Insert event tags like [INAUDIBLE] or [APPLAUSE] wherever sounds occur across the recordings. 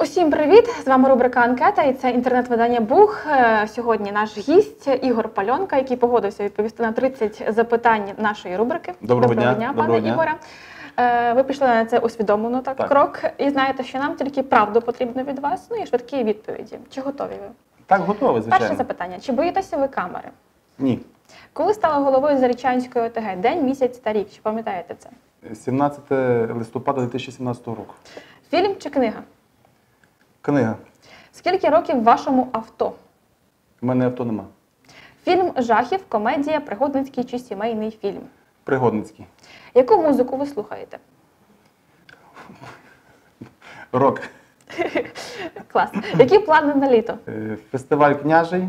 Усім привіт! З вами рубрика Анкета і це інтернет-видання Бух. Е, Сьогодні наш гість Ігор Пальонка, який погодився відповісти на 30 запитань нашої рубрики. Доброго дня. пане Доброго дня. Ігоре. Е, Ви пішли на це усвідомлено так, Так. крок, і знаєте, що нам тільки правду потрібно від вас, ну і швидкі відповіді. Чи готові ви? Так, готовий, Перше запитання: чи боїтеся ви камери? Ні. Коли стали головою Зарічанської ОТГ? День, місяць та рік? Чи пам'ятаєте це? 17 листопада 2017 року. Фільм чи книга? Книга. Скільки років вашому авто? У мене авто нема. Фільм жахів, комедія, пригодницький чи сімейний фільм. Пригодницький. Яку музику ви слухаєте? [LAUGHS] Рок. [LAUGHS] Клас. Які плани на літо? Е, Фестиваль княжий.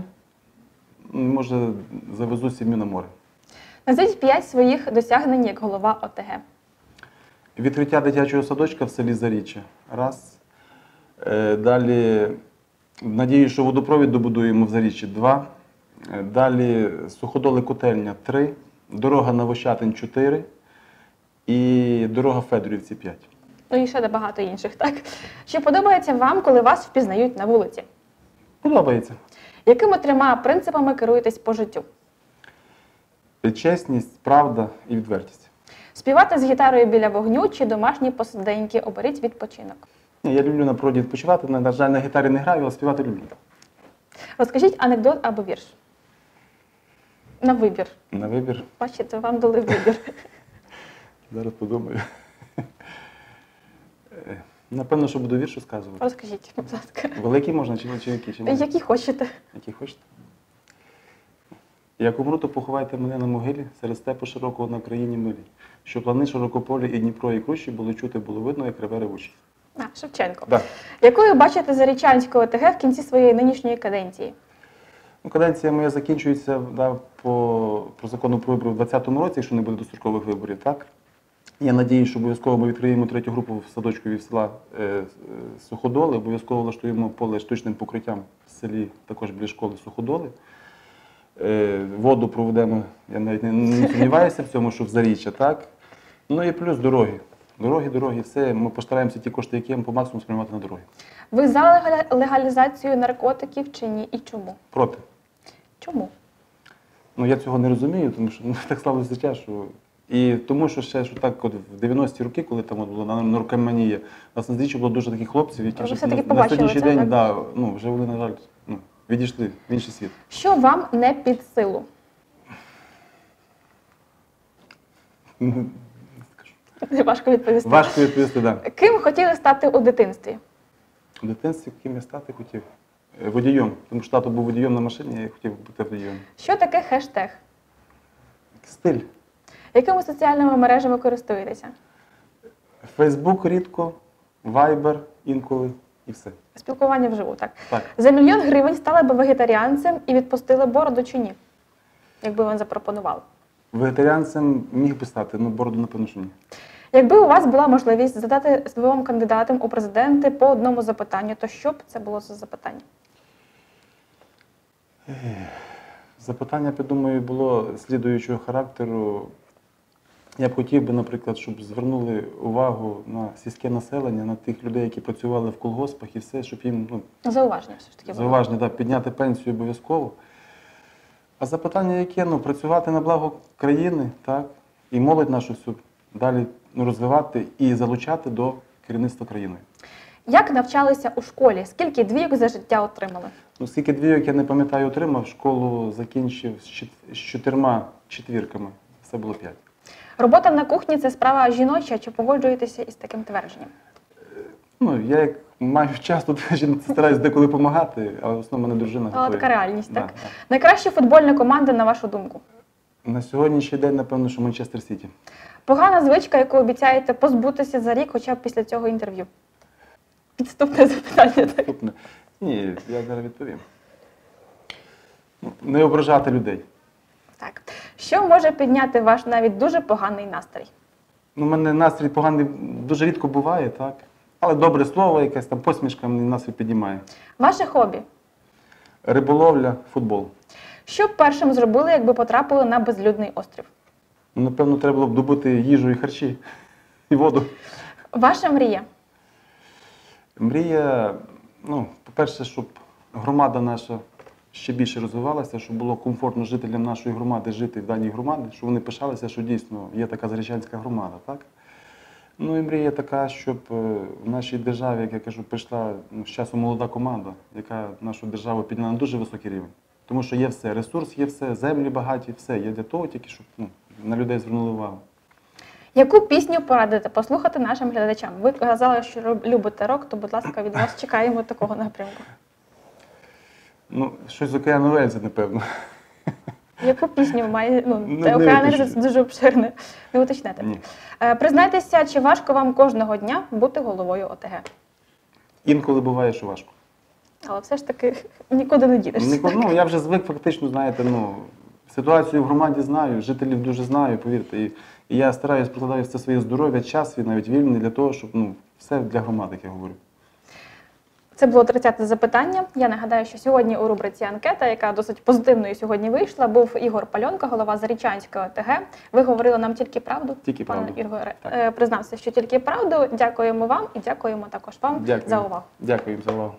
Може, завезу сім'ю на море. Назвіть п'ять своїх досягнень як голова ОТГ. Відкриття дитячого садочка в селі Заріччя. Раз. Е, Далі, надію, що водопровід добудуємо в Заріччі. Два. Е, Далі суходоли котельня. Три. Дорога на Вощатин 4. І дорога Федорівці 5. Ну і ще багато інших, так? Чи подобається вам, коли вас впізнають на вулиці? Подобається. Якими трьома принципами керуєтесь по життю? Чесність, правда і відвертість. Співати з гітарою біля вогню чи домашні посиденьки? Оберіть відпочинок. Я люблю на природі відпочивати. На на жаль, на гітарі не граю, але співати люблю. Розкажіть анекдот або вірш. На вибір. На вибір. Бачите, вам дали вибір. [LAUGHS] Зараз подумаю. Е, Напевно, що буду вірш розказувати. Розкажіть, будь ласка. Великий можна чи, які? Чи? Які хочете. Які хочете? Як умру, то поховайте мене на могилі серед степу широкого на країні милі. Що плани широкополі і Дніпро, і крущі було чути, було видно, як реве ревучі. Шевченко. Да. Якою бачите Зарічанську ОТГ в кінці своєї нинішньої каденції? Ну, каденція моя закінчується да, по, по закону про вибори в 2020 році, якщо не буде дострокових виборів, так? Я надію, що обов'язково ми відкриємо третю групу в садочку від села е, е, Суходоли. Обов'язково влаштуємо поле штучним покриттям в селі, також біля школи Суходоли. Е, воду проведемо, я навіть не, не сумніваюся в цьому, що в заріччя, так? Ну і плюс дороги. Дороги, дороги, все. Ми постараємося ті кошти, які є, по максимуму спрямувати на дороги. Ви за легалізацію наркотиків чи ні? І чому? Проти. Чому? Ну я цього не розумію, тому що ну, [LAUGHS] так стало життя, що. І тому що ще що так, от в 90-ті роки, коли там от була на- наркоманія, у нас на Заріччі було дуже таких хлопців, які Ви вже все-таки на, на побачили сьогоднішній це, день так? да, ну, вже вони, на жаль, ну, відійшли в інший світ. Що вам не під силу? [LAUGHS] [LAUGHS] Важко відповісти. Важко відповісти, так. Да. Ким хотіли стати у дитинстві? В дитинстві ким я стати хотів? Е, Водієм. Тому що тато був водієм на машині, я хотів бути водієм. Що таке хештег? Стиль. Якими соціальними мережами користуєтеся? Фейсбук рідко, Вайбер інколи і все. Спілкування вживу, так? Так. За мільйон гривень стали би вегетаріанцем і відпустили бороду чи ні? Якби вам запропонували. Вегетаріанцем міг би стати, ну бороду, напевно, що ні. Якби у вас була можливість задати двом кандидатам у президенти по одному запитанню, то що б це було за запитання? Запитання, я думаю, було слідуючого характеру. Я б хотів би, наприклад, щоб звернули увагу на сільське населення, на тих людей, які працювали в колгоспах і все, щоб їм ну, Зауваження все ж таки. зауваження да, підняти пенсію обов'язково. А запитання яке? Ну, працювати на благо країни, так, і молодь нашу всю далі ну, розвивати і залучати до керівництва країною. Як навчалися у школі? Скільки двійок за життя отримали? Ну, скільки двійок, я не пам'ятаю, отримав, школу закінчив з чот- з чотирма четвірками. Все було п'ять. Робота на кухні це справа жіноча. Чи погоджуєтеся із таким твердженням? Ну, я як маю час, тут [LAUGHS] стараюсь деколи допомагати, але в основному мене дружина Але готує. така реальність, Да, так? да. Найкраща футбольна команда, на вашу думку? На сьогоднішній день, напевно, що Манчестер Сіті. Погана звичка, яку обіцяєте позбутися за рік, хоча б після цього інтерв'ю. Підступне запитання. Так. Ні, я зараз відповім. Ну, Не ображати людей. так. Що може підняти ваш навіть дуже поганий настрій? Ну, у мене настрій поганий дуже рідко буває, так? Але добре слово, якась там посмішка мені настрій піднімає. Ваше хобі? Риболовля, футбол. Що б першим зробили, якби потрапили на безлюдний острів? Ну, Напевно, треба було б добути їжу і харчі, і воду. Ваша мрія? Мрія, ну, по-перше, щоб громада наша ще більше розвивалася, щоб було комфортно жителям нашої громади жити в даній громаді, щоб вони пишалися, що дійсно є така Зарічанська громада. Так? Ну і мрія така, щоб е, в нашій державі, як я кажу, прийшла ну, з часом молода команда, яка нашу державу підняла на дуже високий рівень. Тому що є все, ресурс є все, землі багаті, все. Є для того тільки, щоб ну, на людей звернули увагу. Яку пісню порадите послухати нашим глядачам? Ви казали, що любите рок, то, будь ласка, від вас чекаємо такого напрямку. Ну, щось з океану Вельзи, напевно. Яку пісню має ну, Ну, це не океан Ельзи уточнюю. це дуже обширне. Не уточнете. Ні. Е, Признайтеся, чи важко вам кожного дня бути головою ОТГ? Інколи буває, що важко. Але все ж таки нікуди не дінешся. Ні, ну, я вже звик фактично, знаєте, ну, ситуацію в громаді знаю, жителів дуже знаю, повірте. І, і я стараюсь прикладаю все своє здоров'я, час свій навіть вільний для того, щоб ну, все для громади, як я говорю. Це було 30-те запитання. Я нагадаю, що сьогодні у рубриці анкета, яка досить позитивною сьогодні вийшла, був Ігор Пальонка, голова Зарічанської ОТГ. Ви говорили нам тільки правду. Тільки пане правду. Ігоре. Так. Е, Признався, що тільки правду. Дякуємо вам і дякуємо також вам Дякую. за увагу. Дякую за увагу.